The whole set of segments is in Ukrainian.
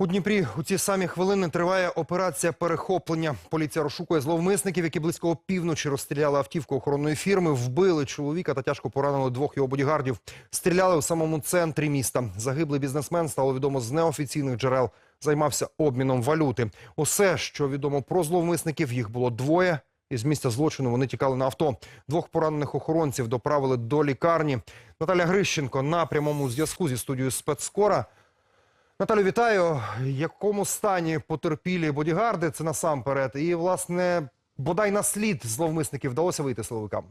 У Дніпрі у ці самі хвилини триває операція перехоплення. Поліція розшукує зловмисників, які близько опівночі розстріляли автівку охоронної фірми, вбили чоловіка та тяжко поранили двох його бодігардів. Стріляли у самому центрі міста. Загиблий бізнесмен стало відомо з неофіційних джерел. Займався обміном валюти. Усе, що відомо про зловмисників, їх було двоє. Із місця злочину вони тікали на авто. Двох поранених охоронців доправили до лікарні. Наталя Грищенко на прямому зв'язку зі студією спецскора. Наталю, вітаю. В якому стані потерпілі бодігарди? Це насамперед. І, власне, бодай на слід зловмисників вдалося вийти силовикам.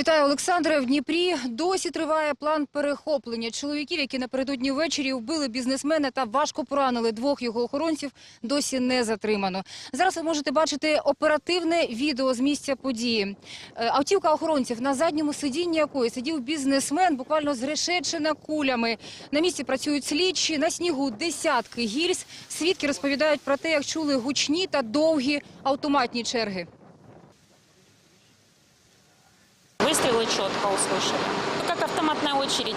Вітаю, Олександре. В Дніпрі досі триває план перехоплення чоловіків, які напередодні ввечері вбили бізнесмена та важко поранили двох його охоронців. Досі не затримано. Зараз ви можете бачити оперативне відео з місця події. Е, Автівка охоронців на задньому сидінні якої сидів бізнесмен, буквально зрешечена кулями. На місці працюють слідчі. На снігу десятки гільз. Свідки розповідають про те, як чули гучні та довгі автоматні черги. Выстрелы четко услышали. Как автоматная очередь.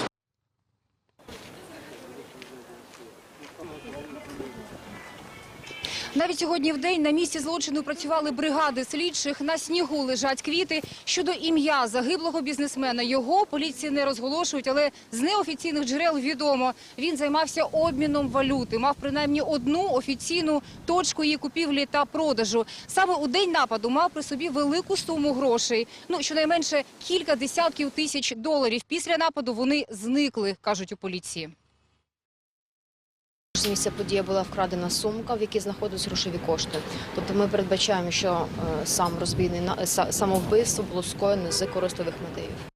Навіть сьогодні в день на місці злочину працювали бригади слідчих. На снігу лежать квіти. Щодо ім'я загиблого бізнесмена, його поліції не розголошують, але з неофіційних джерел відомо. Він займався обміном валюти, мав принаймні одну офіційну точку її купівлі та продажу. Саме у день нападу мав при собі велику суму грошей. Ну, щонайменше кілька десятків тисяч доларів. Після нападу вони зникли, кажуть у поліції. З місця події була вкрадена сумка, в якій знаходились грошові кошти. Тобто ми передбачаємо, що е, сам розбійний самовбивство було скоєно з користових мотивів.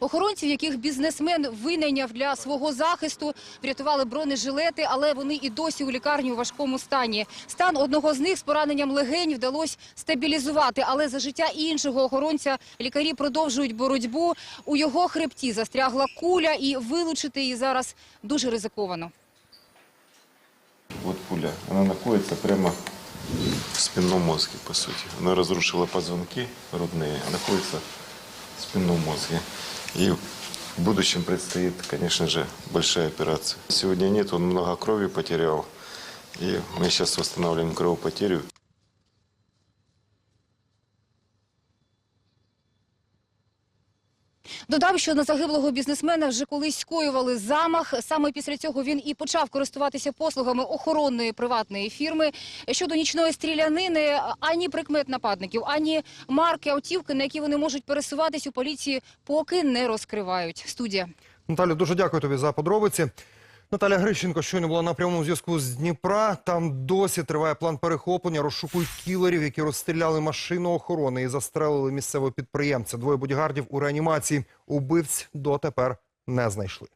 Охоронців, яких бізнесмен винайняв для свого захисту, врятували бронежилети, але вони і досі у лікарні у важкому стані. Стан одного з них з пораненням легень вдалося стабілізувати, але за життя іншого охоронця лікарі продовжують боротьбу. У його хребті застрягла куля і вилучити її зараз дуже ризиковано. Вот пуля. Она находится прямо в спинном мозге, по сути. Она разрушила позвонки грудные, а находится спинном мозге. И в будущем предстоит, конечно же, большая операция. Сегодня нет, он много крови потерял. И мы сейчас восстанавливаем кровопотерю. Додав, що на загиблого бізнесмена вже колись скоювали замах. Саме після цього він і почав користуватися послугами охоронної приватної фірми. Щодо нічної стрілянини, ані прикмет нападників, ані марки автівки, на які вони можуть пересуватись у поліції, поки не розкривають. Студія. Наталю, дуже дякую тобі за подробиці. Наталя Грищенко щойно була на прямому зв'язку з Дніпра. Там досі триває план перехоплення. Розшукують кілерів, які розстріляли машину охорони і застрелили місцевого підприємця. Двоє бодігардів у реанімації. Убивць дотепер не знайшли.